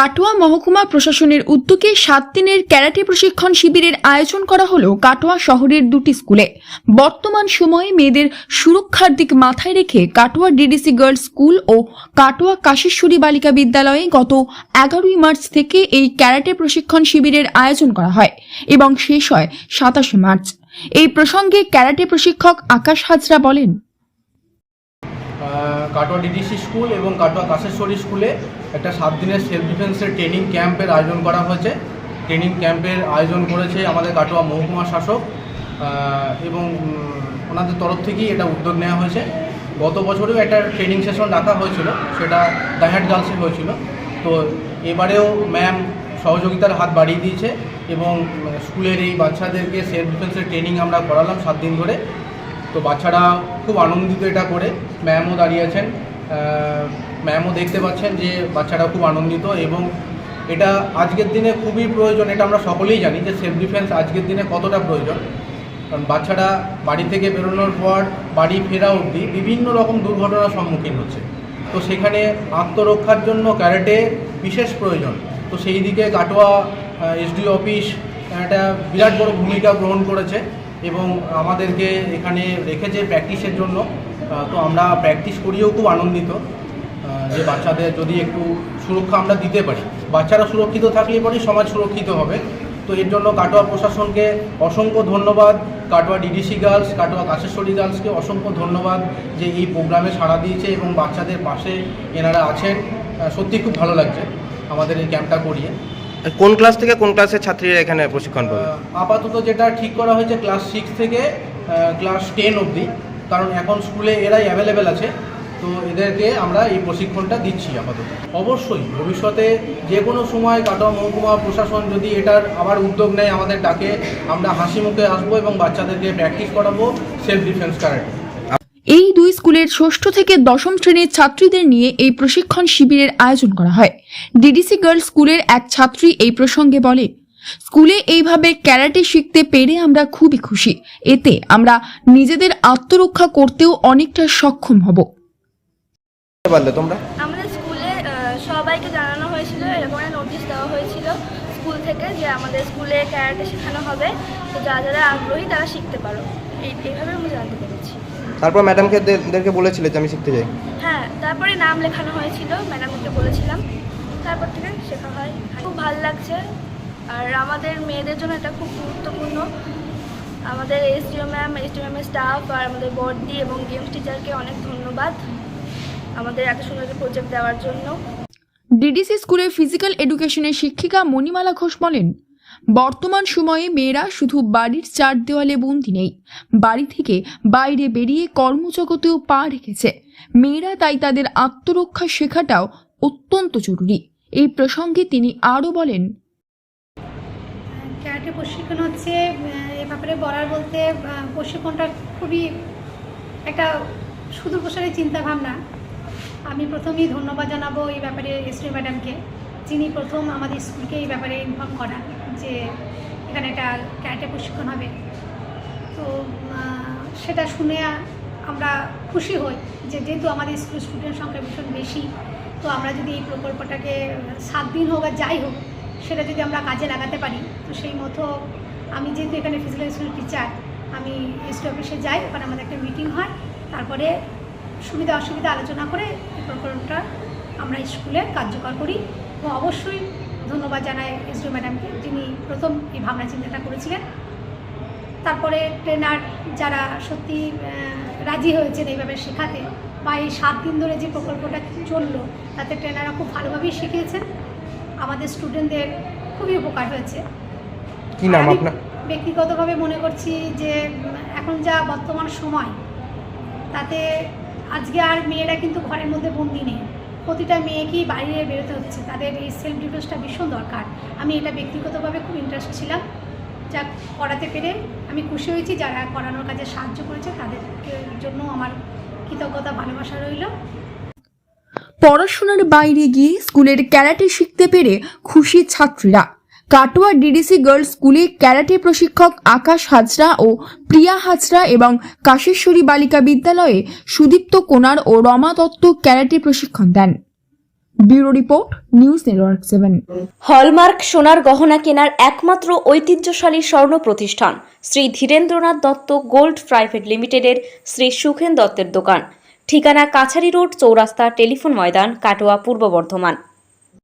কাটোয়া মহকুমা প্রশাসনের উদ্যোগে সাত দিনের ক্যারাটে প্রশিক্ষণ শিবিরের আয়োজন করা হলো কাটোয়া শহরের দুটি স্কুলে। বর্তমান সময়ে মেয়েদের সুরক্ষার দিক মাথায় রেখে কাটোয়া ডিডিসি গার্লস স্কুল ও কাটোয়া কাশেশ্বরী বালিকা বিদ্যালয়ে গত এগারোই মার্চ থেকে এই ক্যারাটে প্রশিক্ষণ শিবিরের আয়োজন করা হয় এবং শেষ হয় সাতাশে মার্চ। এই প্রসঙ্গে ক্যারাটে প্রশিক্ষক আকাশ হাজরা বলেন কাটোয়া ডিডিসি স্কুল এবং কাটোয়া কাশেশ্বরী স্কুলে একটা সাত দিনের সেলফ ডিফেন্সের ট্রেনিং ক্যাম্পের আয়োজন করা হয়েছে। ট্রেনিং ক্যাম্পের আয়োজন করেছে আমাদের কাটোয়া মহকুমা শাসক এবং ওনাদের তরফ থেকেই এটা উদ্যোগ নেওয়া হয়েছে। গত বছরেও একটা ট্রেনিং সেশন রাখা হয়েছিল, সেটা দাহাট গার্লসে হয়েছিল। তো এবারেও ম্যাম সহযোগিতার হাত বাড়িয়ে দিয়েছে এবং স্কুলের এই বাচ্চাদেরকে সেলফ ডিফেন্সের ট্রেনিং আমরা করালাম সাত দিন ধরে। তো বাচ্চারা খুব আনন্দিত এটা করে। ম্যামও দাঁড়িয়ে আছেন। ম্যামও দেখতে পাচ্ছেন যে বাচ্চারা খুব আনন্দিত এবং এটা আজকের দিনে খুবই প্রয়োজন, এটা আমরা সকলেই জানি যে সেলফ ডিফেন্স আজকের দিনে কতটা প্রয়োজন। কারণ বাচ্চারা বাড়ি থেকে বেরোনোর পর বাড়ি ফেরা অবধি বিভিন্ন রকম দুর্ঘটনার সম্মুখীন হচ্ছে। তো সেখানে আত্মরক্ষার জন্য ক্যারেটে বিশেষ প্রয়োজন। তো সেই দিকে কাটোয়া এসডি অফিস একটা বিরাট বড় ভূমিকা গ্রহণ করেছে। এবং আমাদেরকে এখানে রেখেছে প্র্যাকটিসের জন্য। তো আমরা প্র্যাকটিস করিয়েও খুব আনন্দিত যে বাচ্চাদের যদি একটু সুরক্ষা আমরা দিতে পারি। বাচ্চারা সুরক্ষিত থাকলে পরেই সমাজ সুরক্ষিত হবে। তো এর জন্য কাটোয়া প্রশাসনকে অসংখ্য ধন্যবাদ। কাটোয়া ডিডিসি গার্লস কাটোয়া কাশেশ্বরী গার্লসকে অসংখ্য ধন্যবাদ যে এই প্রোগ্রামে সাড়া দিয়েছে এবং বাচ্চাদের পাশে এনারা আছেন। সত্যি খুব ভালো লাগছে আমাদের এই ক্যাম্পটা করিয়ে। কোন ক্লাস থেকে কোন ক্লাসের ছাত্রীরা এখানে প্রশিক্ষণ পাবে? আপাতত যেটা ঠিক করা হয়েছে ক্লাস সিক্স থেকে ক্লাস টেন অবধি। কারণ এখন স্কুলে এরাই অ্যাভেলেবেল আছে। তো এদেরকে আমরা এই প্রশিক্ষণটা দিচ্ছি আপাতত। অবশ্যই, ভবিষ্যতে যে কোনো সময় কাটোয়া মহকুমা প্রশাসন যদি এটার আবার উদ্যোগ নেয়, আমাদের ডাকে আমরা হাসি মুখে আসব এবং বাচ্চাদেরকে প্র্যাকটিস করাবো সেলফ ডিফেন্স দুই স্কুলের ষষ্ঠ থেকে দশম শ্রেণির ছাত্রীদের নিয়ে এই প্রশিক্ষণ শিবিরের আয়োজন করা হয়। ডিডিসি গার্লস স্কুলের এক ছাত্রী এই প্রসঙ্গে বলে স্কুলে এইভাবে ক্যারাটে শিখতে পেরে আমরা খুবই খুশি। এতে আমরা নিজেদের আত্মরক্ষা করতেও অনেকটা সক্ষম হব। পারলে তোমরা? আমাদের স্কুলে সবাইকে জানানো হয়েছিল এরকম নোটিশ দেওয়া হয়েছিল স্কুল থেকে যে আমাদের স্কুলে ক্যারাটে শেখানো হবে। তো যারা যারা আগ্রহী তারা শিখতে পারো। এইভাবে আমি জানতে পেরেছি। তারপর ম্যাডামকে দেরকে বলেছিলে যে আমি শিখতে চাই হ্যাঁ তারপরে নাম লেখানো হয়েছিল ম্যাডামকে বলেছিলাম। তারপর থেকে শেখা হয়। খুব ভালো লাগছে। আর আমাদের মেয়েদের জন্য এটা খুব গুরুত্বপূর্ণ। আমাদের এসডিও ম্যাম এসডিও ম্যামের স্টাফ আর আমাদের বর্দি এবং গেমস টিচারকে অনেক ধন্যবাদ আমাদের এত সুন্দর একটা প্রজেক্ট দেওয়ার জন্য। ডিডিসি স্কুলের ফিজিক্যাল এডুকেশনের শিক্ষিকা মণিমালা ঘোষ বলেন বর্তমান সময়ে মেয়েরা শুধু বাড়ির চার দেওয়ালে বন্দি নেই। বাড়ি থেকে বাইরে বেরিয়ে কর্মজগতেও পা রেখেছে। মেয়েরা তাই তাদের আত্মরক্ষা শেখাটাও অত্যন্ত জরুরি। এই প্রসঙ্গে তিনি আরও বলেন ক্যারাটে প্রশিক্ষণ হচ্ছে এ ব্যাপারে বলার বলতে প্রশিক্ষণটা খুবই একটা সুদূর প্রসারী চিন্তাভাবনা। আমি প্রথমেই ধন্যবাদ জানাব এই ব্যাপারে এসডি ম্যাডামকে, যিনি প্রথম আমাদের স্কুলকে এই ব্যাপারে ইনফর্ম করান। যে এখানে একটা ক্যারাটে প্রশিক্ষণ হবে। তো সেটা শুনে আমরা খুশি হই যে যেহেতু আমাদের স্কুল স্টুডেন্ট সংখ্যা ভীষণ বেশি, তো আমরা যদি এই প্রকল্পটাকে সাত দিন হোক আর যাই হোক, সেটা যদি আমরা কাজে লাগাতে পারি, তো সেই মতো আমি যেহেতু এখানে ফিজিক্যাল স্কুল টিচার আমি এসটি অফিসে যাই, ওখানে আমাদের একটা মিটিং হয়, তারপরে সুবিধা অসুবিধা আলোচনা করে এই প্রকল্পটা আমরা স্কুলে কার্যকর করি। এবং অবশ্যই ধন্যবাদ জানাই এসডিও ম্যাডামকে যিনি প্রথম এই ভাবনা চিন্তাটা করেছিলেন। তারপরে ট্রেনার যারা সত্যি রাজি হয়েছেন এইভাবে শেখাতে বা এই সাত দিন ধরে যে প্রকল্পটা চলল তাতে ট্রেনাররা খুব ভালোভাবেই শিখিয়েছেন। আমাদের স্টুডেন্টদের খুবই উপকার হয়েছে। কি নাম আমি আপনার? ব্যক্তিগতভাবে মনে করছি যে এখন যা বর্তমান সময় তাতে আজকে আর মেয়েরা কিন্তু ঘরের মধ্যে বন্দি নেই। প্রতিটা মেয়েকেই বাইরে বেরোতে হচ্ছে। তাদের এই সেলফ ডিফেন্সটা ভীষণ দরকার। আমি এটা ব্যক্তিগতভাবে খুব ইন্টারেস্ট ছিলাম। যা করাতে পেরে আমি খুশি হয়েছি। যারা করানোর কাজে সাহায্য করেছে, তাদের জন্য আমার কৃতজ্ঞতা, ভালোবাসা রইল। পড়াশোনার বাইরে গিয়ে স্কুলের ক্যারাটে শিখতে পেরে খুশি ছাত্রীরা। কাটোয়া ডিডিসি গার্লস স্কুলে ক্যারাটে প্রশিক্ষক আকাশ হাজরা ও প্রিয়া হাজরা এবং কাশেশ্বরী বালিকা বিদ্যালয়ে সুদীপ্ত কোনার ও রমা দত্ত ক্যারাটে প্রশিক্ষণ দেন। Bureau report, news network seven. Hallmark সোনার গহনা কেনার একমাত্র ঐতিহ্যশালী স্বর্ণ প্রতিষ্ঠান শ্রী ধীরেন্দ্রনাথ দত্ত গোল্ড প্রাইভেট লিমিটেডের শ্রী সুখেন দত্তের দোকান। ঠিকানা কাছারি রোড, চৌরাস্তা টেলিফোন ময়দান, কাটোয়া, পূর্ব বর্ধমান।